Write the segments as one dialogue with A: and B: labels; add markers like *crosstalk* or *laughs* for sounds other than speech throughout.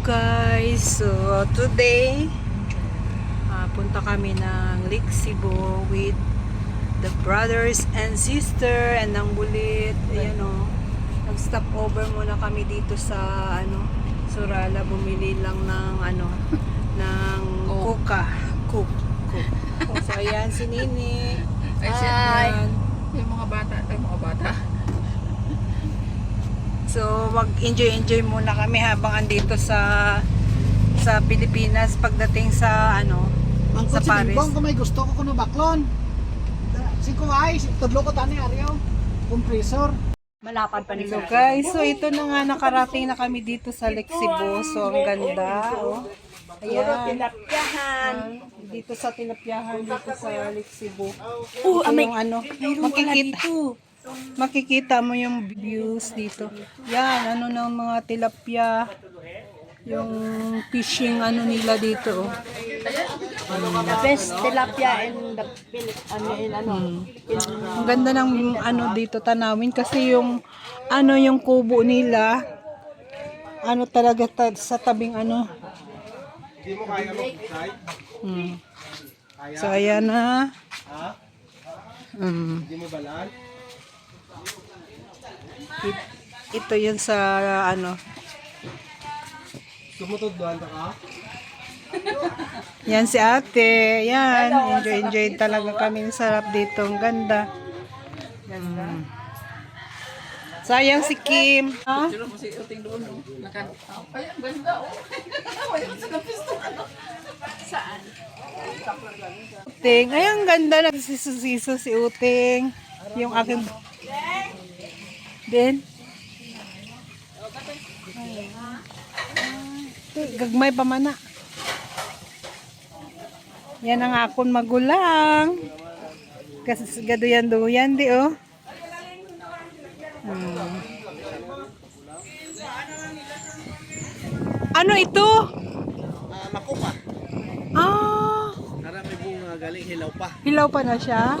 A: guys! So today, ah, punta kami ng Lake Cebu with the brothers and sister and ng bulit. Ayan o. Nag-stop over muna kami dito sa ano, Surala. Bumili lang ng ano, ng kuka. Cook. Cook. So ayan, si Nini.
B: Ay, siya. Yung mga bata, ay mga bata.
A: So, mag-enjoy-enjoy muna kami habang andito sa sa Pilipinas pagdating sa ano
C: Ang
A: sa
C: sa
A: Paris.
C: Paris. kung may gusto ko kuno baklon. Si Kuwai, tudlo ko tani ariyo. Compressor.
B: Malapad pa
A: So guys, so ito na nga nakarating na kami dito sa Cebu. So ang ganda, oh. Ayan.
B: Tilapyahan.
A: Dito sa tilapyahan dito sa Cebu.
B: Oh,
A: Ito yung ano, makikita, makikita mo yung views dito. Yan, ano ng mga tilapia, yung fishing ano nila dito. oh.
B: The best tilapia in the ano, in ano,
A: Ang ganda ng ano dito tanawin kasi yung ano yung kubo nila ano talaga ta- sa tabing ano. Hmm. So ayan na. Hmm. It- ito yun sa ano.
C: Sumutod doon ka.
A: Yan si ate. Yan. Enjoy, enjoy talaga kami. Sarap dito. Ang ganda. Mm. Sayang si Kim. Ha?
B: Ay, ang ganda? Saan?
A: Uting. Ay, ang ganda. Nagsisiso si Uting. Yung aking... Ay, Gagmay pa man na. Yan ang akon magulang. Kasi gaduyan-duyan di oh. Hmm. Ano ito?
C: Ah, makupa.
A: Ah,
C: Marami pong uh, galing hilaw pa.
A: hilaw pa na siya.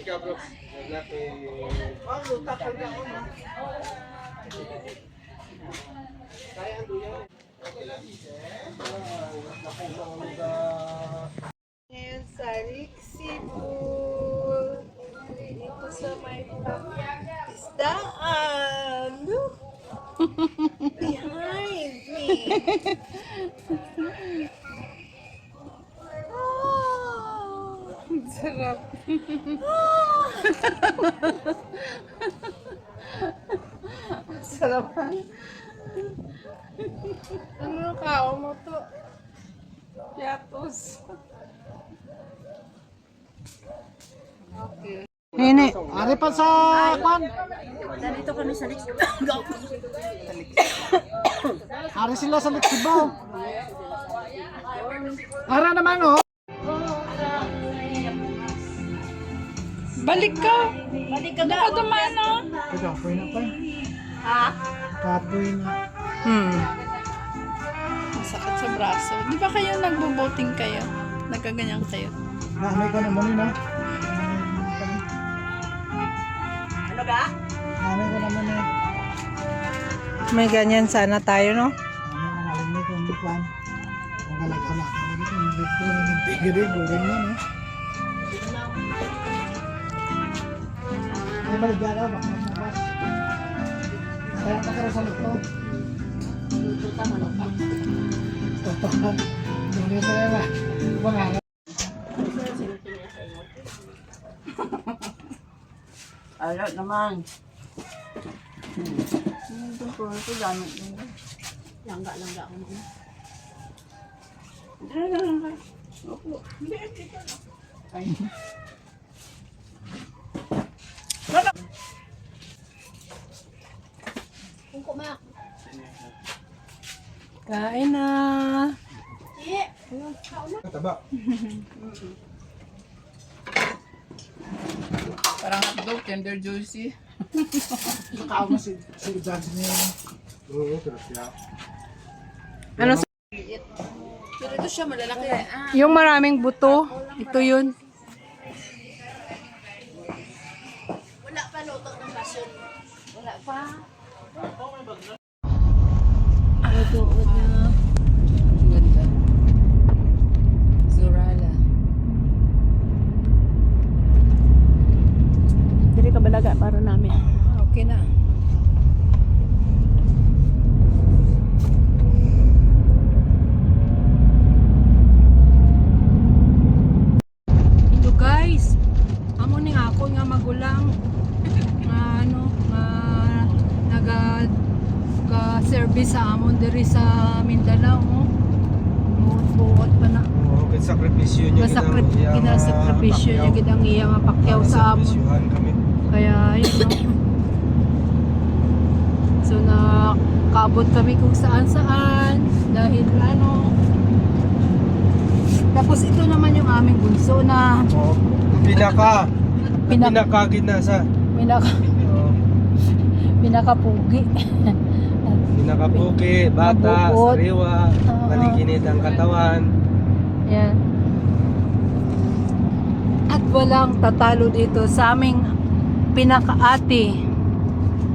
C: Ikaw bro.
A: Ngayon sa Lixibu. Dito sa may isdaan. Look. *laughs* Behind me. Ang sarap. *laughs* Sarap. Ano kao mo to? Yatos. Okay.
C: Nene, ari pa sa kwan.
B: Dito kami sa next.
C: Ari sila sa Lexibo. Ara naman oh.
A: Balik ka.
B: Balik ka na.
A: Dumano.
C: Ikaw, poy na pa.
B: Ha?
C: Kapoy na.
A: Hmm.
D: Sakit sa braso. Di ba kayo nagbo-boating kayo? Nagkaganyan kayo?
C: Nanay ko naman yun ah.
B: Ano ba?
C: Nanay ko naman eh.
A: May ganyan sana tayo, no?
C: Ano ang mo kung kwan. Ang lang. Ako dito, ang dito, ang tigre, buring na no. Ay, balik dyan ako, baka magmabas. Kaya pa karo sa luto.
B: Tuta manok pa.
C: Totoo. Dumi sa yan ah. Pangarap.
B: Ayaw naman. Hmm. Ito po, ito gamit nila. Langga, langga ako naman. Langga, langga. Opo. Na. Ay. Kumak.
A: Kain na.
C: Taba.
B: Parang hotdog, tender juicy. *laughs*
C: Nakaaw na si, si Johnson niya. Oo, pero siya.
A: Ano sa-
B: Pero ito siya malalaki. Ah,
A: yung maraming buto, ito yun.
B: wala pa luto ng basyon. Wala pa. Ang ganda.
D: Dili ka balaga para namin.
A: Okay na. Ito guys, amo ning ako nga magulang nga ano nga naga ka service sa amon diri sa Mindanao oh. Buot-buot pa na.
C: Oo, kin sakripisyo niya.
A: Gasakrip, kinasakripisyo niya gid ang iya nga pakyaw sa amon. Kaya yun no. So nakabot kami kung saan saan dahil ano. Tapos ito naman yung aming bunso na
C: Oo. Pinaka.
A: Pinaka-
C: Pinakagid na sa.
A: pinaka
C: Oo. *laughs* *laughs* Pinakapuki, bata,
A: Mabukot.
C: sariwa,
A: Oo.
C: maliginit ang katawan.
A: Yan. At walang tatalo dito sa aming pinakaate.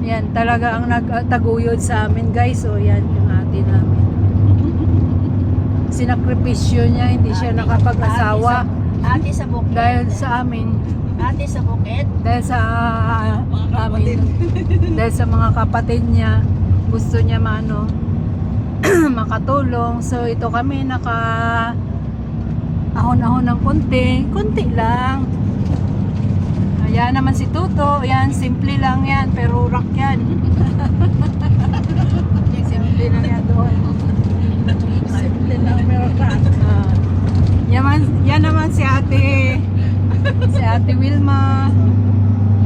A: Yan, talaga ang nagtaguyod sa amin guys. O yan, yung ate namin. Sinakripisyo niya, hindi siya nakapag-asawa.
B: Ate sa bukid.
A: Dahil sa amin,
B: Ate sa bukid.
A: dahil sa amin, dahil sa mga kapatid niya, gusto niya maano, *clears throat* makatulong. So ito kami naka ahon-ahon ng konti, konti lang. Ayan naman si Tuto, yan, simple lang yan, pero rock yan. *laughs* simple lang yan doon. simple lang, pero rock. Ah. yan, man- yan naman si ate, si ate Wilma,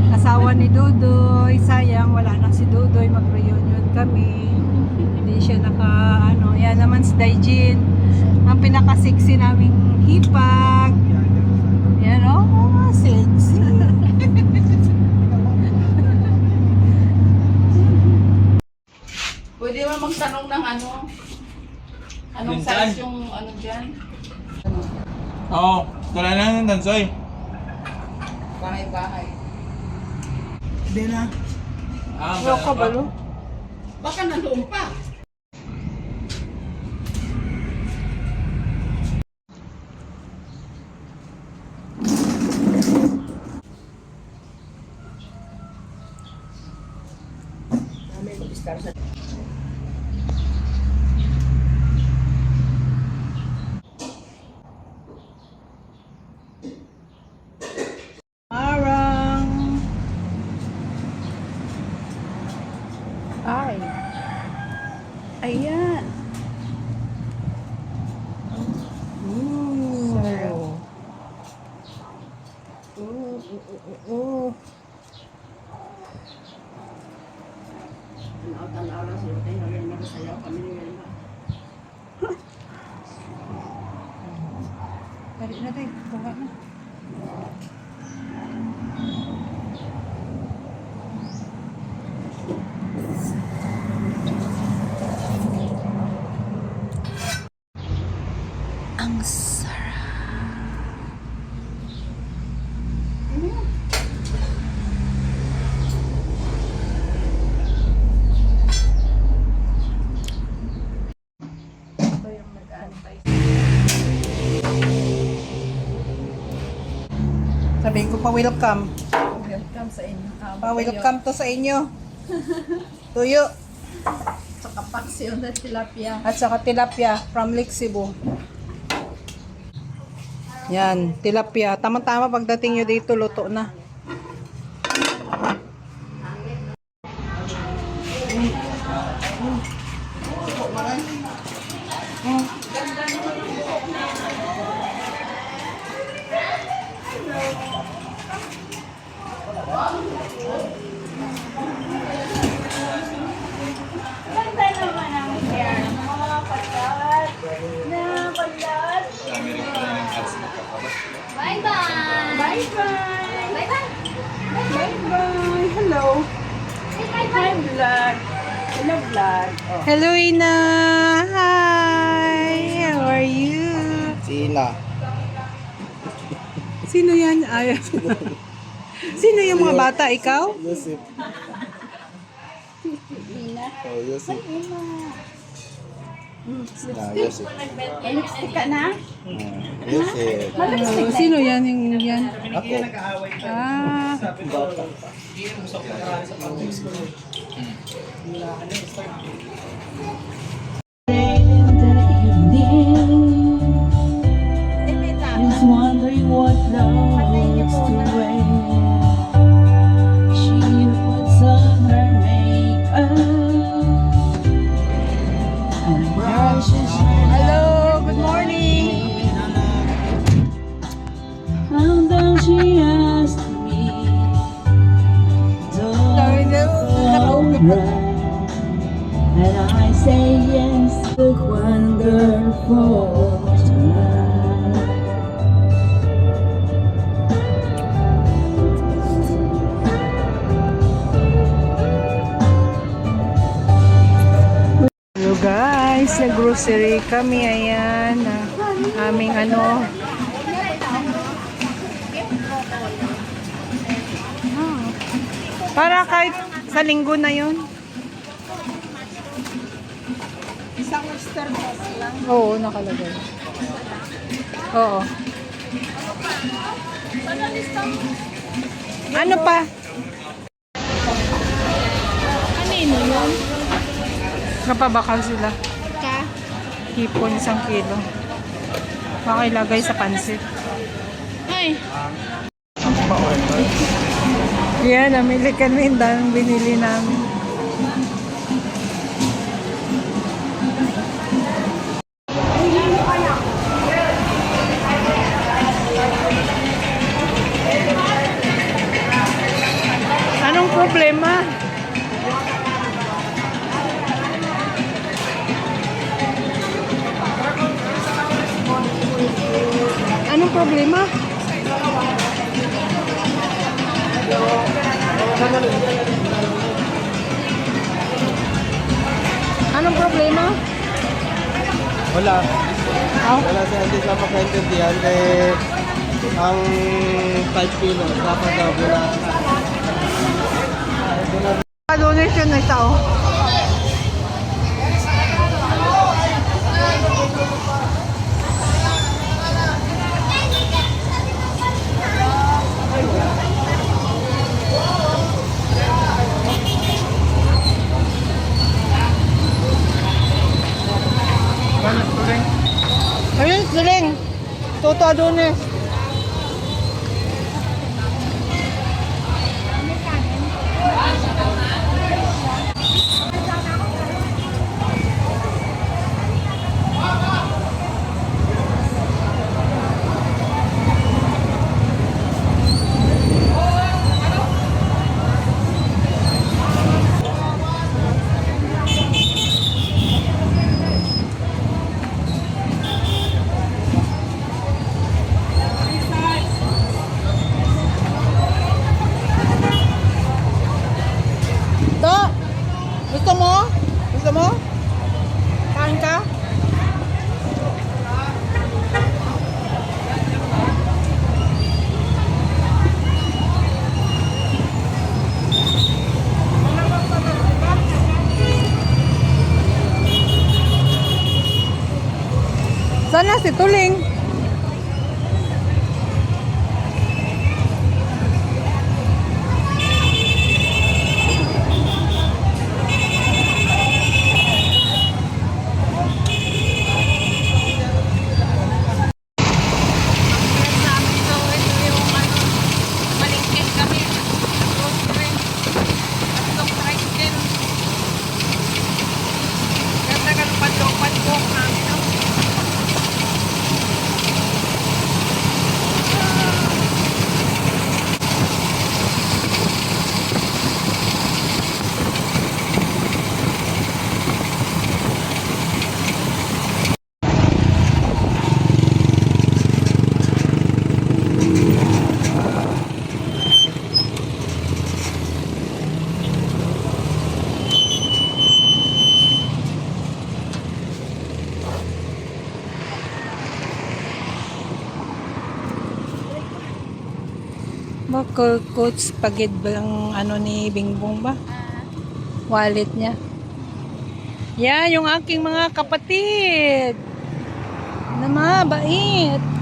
A: asawa ni Dudoy, sayang wala na si Dudoy, mag-reunion kami. Hindi siya naka, ano, yan naman si Daijin, ang pinaka-sexy naming hipag. Yan, oh, sexy.
B: Pwede ba magtanong ng ano? Anong size yung ano dyan?
E: Oo, wala na ng dansoy.
B: Bahay-bahay.
C: Hindi na.
E: Ah,
A: Ano ka ba, lo?
B: Baka nandoon pa.
A: Dali na tayo, buka na. Ang sarap. Ito yung nag-aantay. Sabihin ko pa welcome.
B: Welcome sa inyo. Ah,
A: Pa welcome to sa inyo. Tuyo
B: Sa kapaksyon na tilapia.
A: at saka tilapia from Lake Cebu. Yan, tilapia. Tama-tama pagdating nyo dito, luto na. Bata? Ikaw?
C: Yusip. Oh, Yusip. Ah, Yusip.
B: Lipstick ka na?
C: Ah, Yusip.
A: Oh, sino yan? Yung yan?
C: Ako.
A: Ah.
C: Bata.
F: Is
A: nag-grocery kami. Ayan. aming ano. Para kahit sa linggo na yun.
B: Isang oyster sauce lang.
A: Oo, nakalagay. Oo. Ano pa?
D: Kanino yun?
A: Napabakal sila. Hipon isang kilo. Makilagay sa pansit.
D: Ay,
A: Yan, namili kami. Ang binili namin. Adonis. Sana si coach pagid ba ang ano ni Bingbong ba? Wallet niya. Yan, yung aking mga kapatid. Na mabait.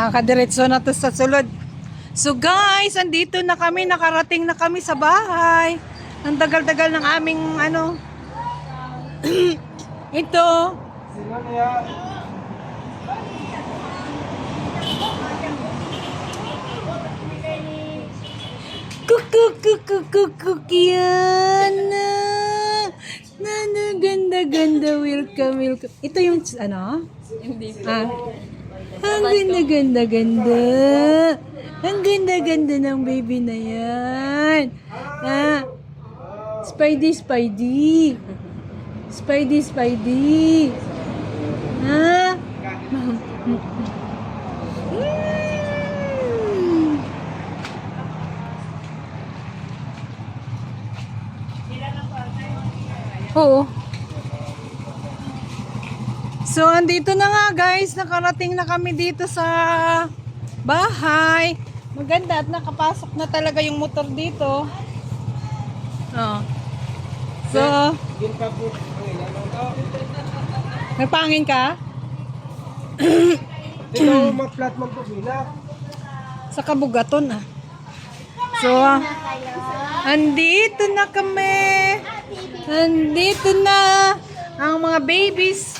A: Ah, kadiretso na to sa sulod. So guys, andito na kami, nakarating na kami sa bahay. Ang tagal-tagal ng aming ano. *clears throat* Ito. Kuku kuku kuku Kiana. Nana ganda ganda welcome welcome. Ito yung ano?
D: Hindi.
A: Ah. Ang ganda, ganda, ganda. Ang ganda, ganda ng baby na yan. Ah. Spidey, Spidey. Spidey, Spidey. Ah. *laughs* Mm. Oo. So, andito na nga guys. Nakarating na kami dito sa bahay. Maganda at nakapasok na talaga yung motor dito. Oh. So, nagpangin ka?
C: Dito, mag-flat man po sila.
A: Sa kabugaton ah. So, andito na kami. Andito na ang mga babies.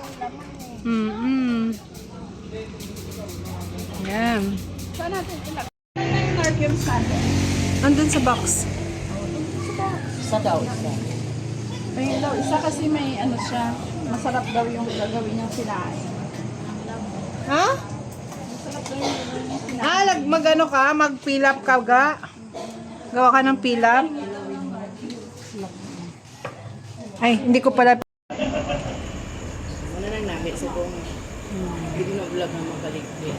A: Mm -mm. Yan.
D: Saan natin ilak? Yung Narcan sandal.
A: Andun sa box.
D: Ayun daw, isa kasi may ano siya, masarap daw yung gagawin niyang sinain.
A: Ha? Ah, lag, mag ano ka? Mag fill up ka ga? Gawa ka ng fill up? Ay, hindi ko pala
B: Wala nang nabi sa kong hindi na vlog na magaligpit.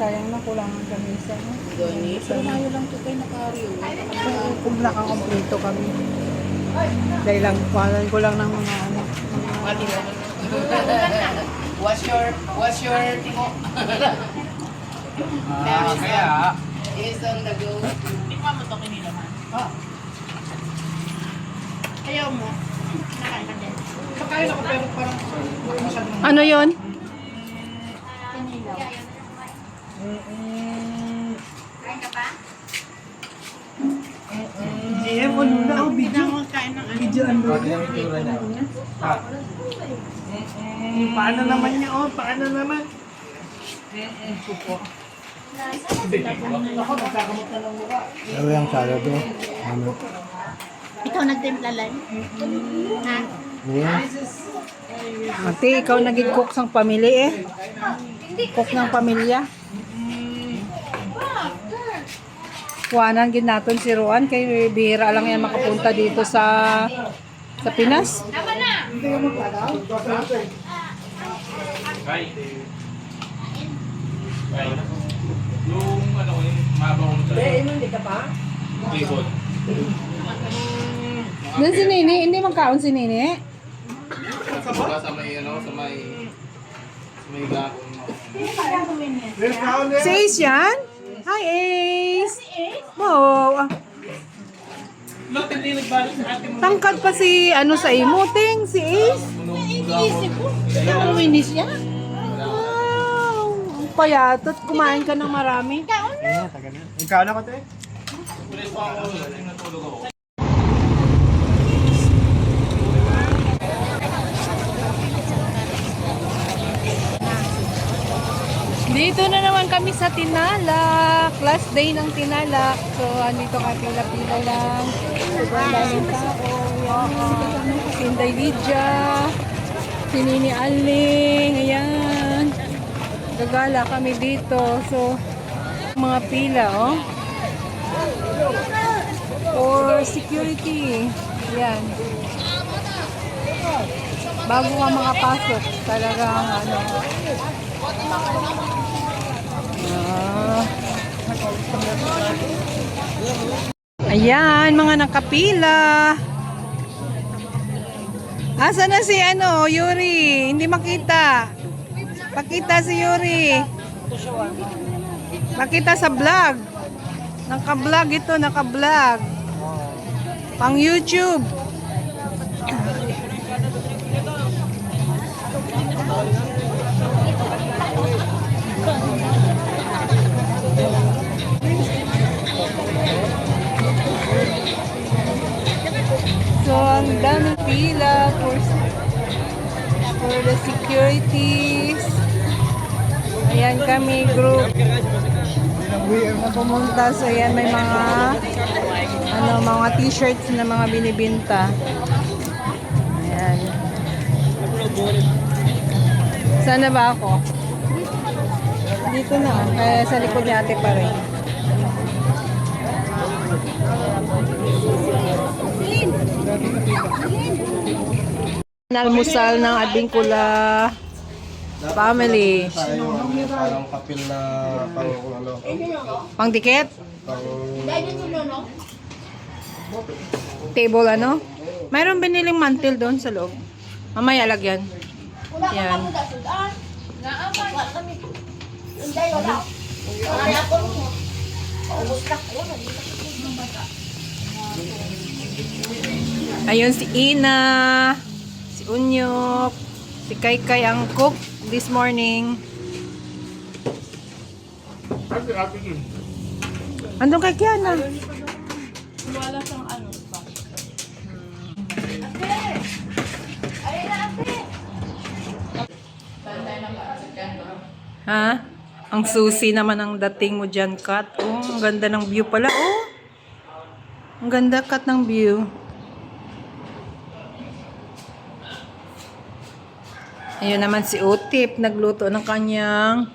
A: Sayang na kulang ang kamisa. No?
B: Gani, pero mayo lang to kay nakaryo.
A: Kung nakakompleto kami. Dahil lang, kuhanan ko lang ng mga ano.
B: Mati mo. What's your, what's your timo?
E: Ah, kaya,
B: Is on the go. Hindi mo mo to kinila man. Ayaw mo. Nakain ka
C: ako pero parang masyadong
A: Ano yon?
C: Eh, ano na ako video. Video ano na. Eh, Paano naman niya? Oh, paano naman? Ako, nagkakamot na ng mukha.
G: Ano yung salado? Ano?
B: Ikaw nagtimpla lang? Ha?
A: Ate, ikaw naging cook sang pamilya eh. Cook ng pamilya. Kuhanan gid naton si Ruan kay bihira lang yan makapunta dito sa sa Pinas.
E: Yung ano ko yung mabaw ko sa. Eh, hindi ka pa? Likod.
A: Then si Nini, hindi man kaon si Nini.
E: Sa sa may ano, sa may sa may gakon.
A: Si Ace yan? Hi Ace! Wow!
E: Lot hindi nagbalik sa atin mo.
A: Tangkad pa si ano sa imuting, si Ace.
B: Ikaw winis niya?
A: Wow! Ang payatot, kumain ka ng marami.
C: Ikaw na ko, te?
E: Pulis pa ako, natulog ako.
A: Dito na naman kami sa Tinalak. Last day ng Tinalak. So, andito ka pila-pila lang. Sobrang daming tao. Yan. Si Inday Lydia. Si Nini Aling. Ayan. Gagala kami dito. So, mga pila, oh. For security. Yan. Bago ka makapasok, talagang ano. Ayan, mga nakapila. Asa na si ano, Yuri? Hindi makita. Pakita si Yuri. Pakita sa vlog. Naka-vlog ito, naka-vlog. Pang YouTube. So, ang daming pila for, for the securities. Ayan kami, group. Na pumunta. So, ayan, may mga ano, mga t-shirts na mga binibinta. Ayan. Sana ba ako? Dito na. Kaya sa likod ni ate pa rin. Nalmusal ng Advincula family.
G: Tayo, ano, parang kapil na pang ano,
A: Pang tiket?
G: pang
A: Table ano? Mayroon biniling mantel doon sa loob. Mamaya lagyan. Yan. Ayun si Ina, si Unyok, si Kaykay ang cook this morning. Andun kay Kiana.
D: Wala siyang ano pa.
A: Ha? Ang susi naman ang dating mo dyan, Kat. Oh, ang ganda ng view pala. Oh! Ang ganda, Kat, ng view. Ayun naman si Utip, nagluto ng kanyang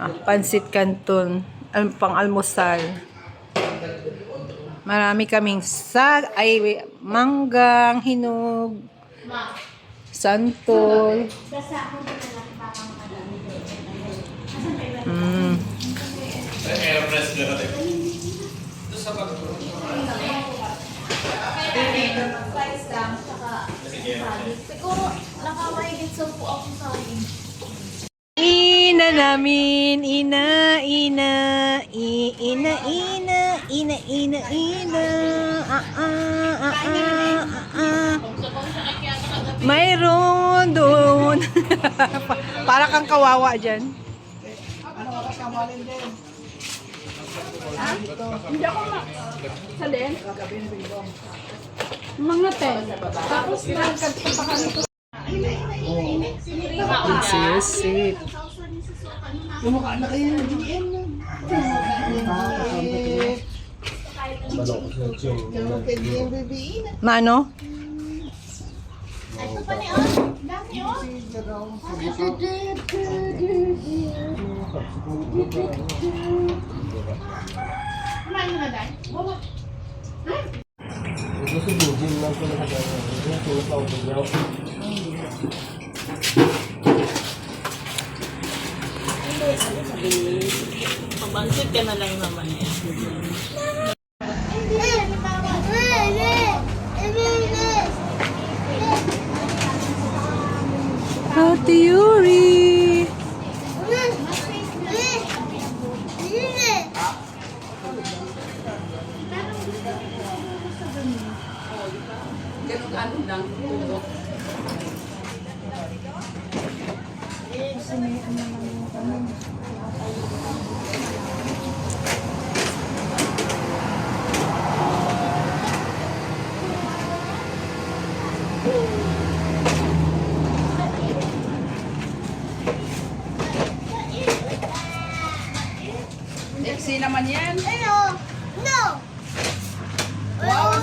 A: ah, pansit canton, pang almusal. Marami kaming sa ay manggang, hinog, santol. Mm.
B: Siguro, nakamahigit sa po ako sa akin.
A: Ina namin, ina, ina, i, ina, ina, ina, ina, ina, ah, ah, ah, ah, ah, ah. Mayroon doon. *laughs* Para kang kawawa dyan.
D: Hindi ako ma... Sa din? Mga ten. Tapos nagkagpa pa kami to.
A: Sisit.
C: Kumukha na kayo ng GM na. na.
B: Oh. Kumain na, Day? Wala.
G: Ito si Bujin lang ko na kagaya. Ito tulad ako sa ground.
D: Pabansit ka na lang naman yan.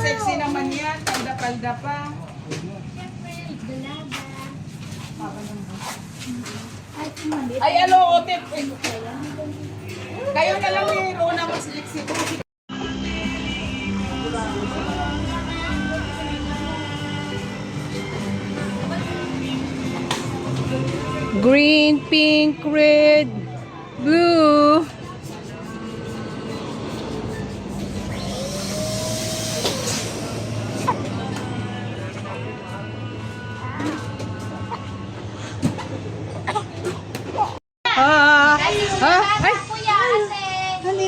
F: Sexy naman yan. Palda-palda pa. Ay, ano, ote. Kayo na lang ni Rona mas sexy ko.
A: Green, pink, red, blue.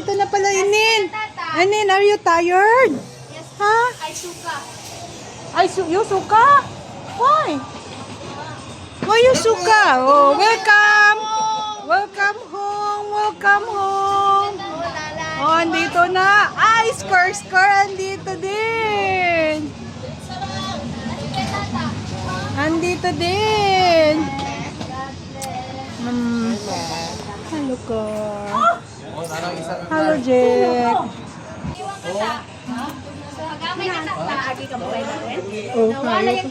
A: Nandito na pala Inin. Inin, are you tired? Ha?
D: Ay, suka.
A: Ay, su you suka? Why? Why you suka? Oh, welcome! Welcome home! Welcome home! Oh, andito na. Ay, skor, skor, andito din. Andito din. Hmm. Hello, Cor. Hello, Jack. Oh, hi.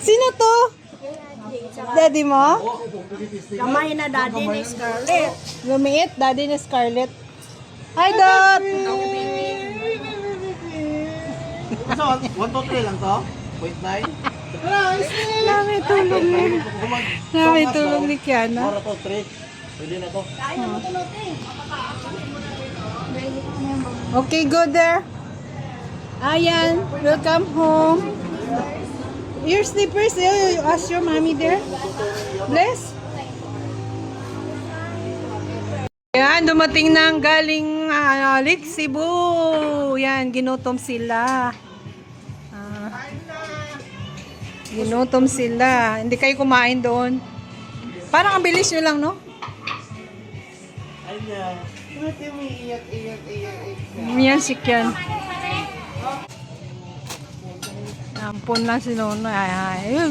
A: Sino to? Daddy mo?
D: Kamay na daddy ni Scarlett.
A: Lumiit, daddy ni Scarlett. Hi, Dot!
B: So, 1, 2, 3 lang to? Point 9?
A: Nami tulong ni. Nami tulong ni Kiana.
B: 4 to 3. Pwede na to.
A: Okay, go there. Ayan, welcome home. Your slippers, you you ask your mommy there. Bless. Yan, dumating na ang galing uh, Lake Cebu. Yan, ginutom sila. Ah. ginutom sila. Hindi kayo kumain doon. Parang ang bilis nyo lang, no?
B: Ayan. Ba't yung iiyak, iyak, iyak, iyak?
A: Yan si Kian. Ampun na si Nono. Ay, ay.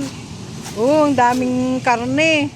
A: Oh, ang daming karne.